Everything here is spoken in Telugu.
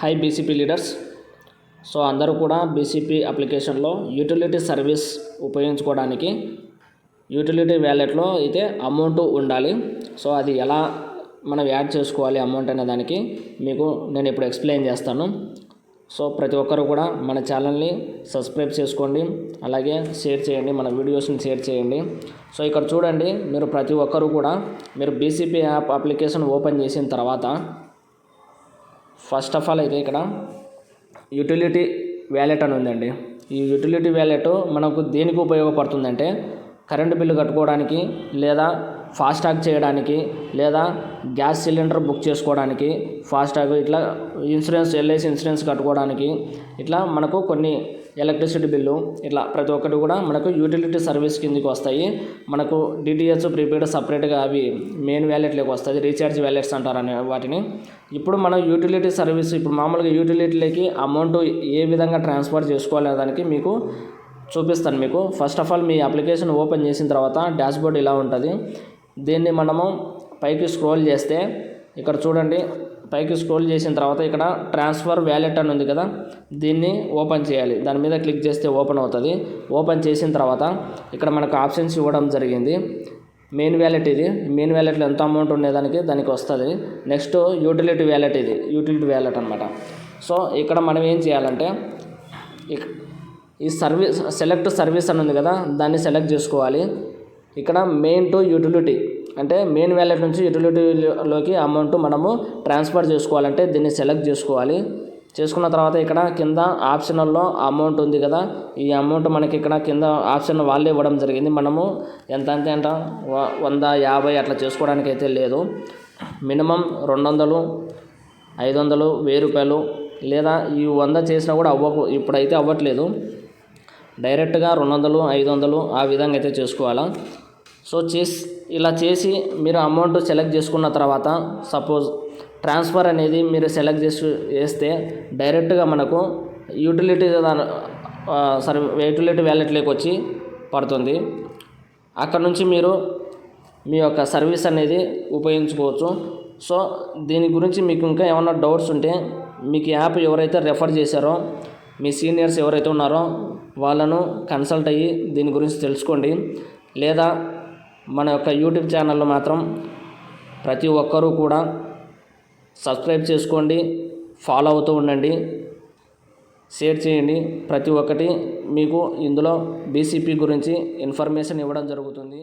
హై బీసీపీ లీడర్స్ సో అందరూ కూడా బీసీపీ అప్లికేషన్లో యూటిలిటీ సర్వీస్ ఉపయోగించుకోవడానికి యూటిలిటీ వ్యాలెట్లో అయితే అమౌంట్ ఉండాలి. సో అది ఎలా మనం యాడ్ చేసుకోవాలి అమౌంట్ అనే దానికి మీకు నేను ఇప్పుడు ఎక్స్ప్లెయిన్ చేస్తాను. సో ప్రతి ఒక్కరు కూడా మన ఛానల్ని సబ్స్క్రైబ్ చేసుకోండి. అలాగే షేర్ చేయండి మన వీడియోస్ని షేర్ చేయండి. సో ఇక్కడ చూడండి మీరు ప్రతి ఒక్కరు కూడా మీరు బీసీపీ యాప్ అప్లికేషన్ ఓపెన్ చేసిన తర్వాత ఫస్ట్ ఆఫ్ ఆల్ అయితే ఇక్కడ యూటిలిటీ వ్యాలెట్ అని ఉందండి. ఈ యూటిలిటీ వ్యాలెట్ మనకు దేనికి ఉపయోగపడుతుందంటే కరెంటు బిల్లు కట్టుకోవడానికి లేదా ఫాస్టాగ్ చేయడానికి లేదా గ్యాస్ సిలిండర్ బుక్ చేసుకోవడానికి ఫాస్టాగ్ ఇట్లా ఇన్సూరెన్స్ ఎల్ఐసి ఇన్సూరెన్స్ కట్టుకోవడానికి ఇట్లా మనకు కొన్ని ఎలక్ట్రిసిటీ బిల్లు ఇట్లా ప్రతి ఒక్కటి కూడా మనకు యూటిలిటీ సర్వీస్ కిందకి వస్తాయి. మనకు డిటిహెచ్ ప్రీపెయిడ్ సపరేట్గా అవి మెయిన్ వ్యాలెట్లోకి వస్తుంది రీఛార్జ్ వ్యాలెట్స్ అంటారు అనే వాటిని. ఇప్పుడు మనం యూటిలిటీ సర్వీస్ ఇప్పుడు మామూలుగా యూటిలిటీలకి అమౌంట్ ఏ విధంగా ట్రాన్స్ఫర్ చేసుకోవాలనే దానికి మీకు చూపిస్తాను మీకు. ఫస్ట్ ఆఫ్ ఆల్ మీ అప్లికేషన్ ఓపెన్ చేసిన తర్వాత డాష్బోర్డ్ ఇలా ఉంటుంది. దీన్ని మనము పైకి స్క్రోల్ చేస్తే ఇక్కడ చూడండి పైకి స్క్రోల్ చేసిన తర్వాత ఇక్కడ ట్రాన్స్ఫర్ వ్యాలెట్ అని ఉంది కదా దీన్ని ఓపెన్ చేయాలి. దాని మీద క్లిక్ చేస్తే ఓపెన్ అవుతుంది. ఓపెన్ చేసిన తర్వాత ఇక్కడ మనకు ఆప్షన్స్ ఇవ్వడం జరిగింది. మెయిన్ వ్యాలెట్ ఇది. మెయిన్ వ్యాలెట్లో ఎంత అమౌంట్ ఉండేదానికి దానికి వస్తుంది. నెక్స్ట్ యూటిలిటీ వ్యాలెట్ ఇది. యూటిలిటీ వ్యాలెట్ అనమాట సో ఇక్కడ మనం ఏం చేయాలంటే ఇక్- ఈ సర్వీస్ సెలెక్ట్ సర్వీస్ అని ఉంది కదా దాన్ని సెలెక్ట్ చేసుకోవాలి. ఇక్కడ మెయిన్ టు యూటిలిటీ అంటే మెయిన్ వ్యాలెట్ నుంచి యూటిలిటీలోకి అమౌంట్ మనము ట్రాన్స్ఫర్ చేసుకోవాలంటే దీన్ని సెలెక్ట్ చేసుకోవాలి. చేసుకున్న తర్వాత ఇక్కడ కింద ఆప్షనల్లో అమౌంట్ ఉంది కదా ఈ అమౌంట్ మనకి ఇక్కడ కింద ఆప్షన్ వాళ్ళే ఇవ్వడం జరిగింది. మనము ఎంత అంటే అంట వ- వంద యాభై అట్లా చేసుకోవడానికి అయితే లేదు. మినిమం రెండు వందలు ఐదు వందలు వెయ్యి రూపాయలు లేదా ఈ వంద చేసినా కూడా అవ్వకు ఇప్పుడైతే అవ్వట్లేదు. డైరెక్ట్గా రెండు వందలు ఐదు వందలు ఆ విధంగా అయితే చేసుకోవాలా. సో చేసి ఇలా చేసి మీరు అమౌంట్ సెలెక్ట్ చేసుకున్న తర్వాత సపోజ్ ట్రాన్స్ఫర్ అనేది మీరు సెలెక్ట్ చేసి వేస్తే డైరెక్ట్గా మనకు యూటిలిటీ దాని- సరే యూటిలిటీ వ్యాలెట్లోకి వచ్చి పడుతుంది. అక్కడ నుంచి మీరు మీ యొక్క సర్వీస్ అనేది ఉపయోగించుకోవచ్చు. సో దీని గురించి మీకు ఇంకా ఏమైనా డౌట్స్ ఉంటే మీకు యాప్ ఎవరైతే రెఫర్ చేశారో మీ సీనియర్స్ ఎవరైతే ఉన్నారో వాళ్ళను కన్సల్ట్ అయ్యి దీని గురించి తెలుసుకోండి. లేదా మన యొక్క యూట్యూబ్ ఛానల్లో మాత్రం ప్రతి ఒక్కరూ కూడా సబ్స్క్రైబ్ చేసుకోండి ఫాలో అవుతూ ఉండండి షేర్ చేయండి. ప్రతి ఒక్కటి మీకు ఇందులో బీసీపీ గురించి ఇన్ఫర్మేషన్ ఇవ్వడం జరుగుతుంది.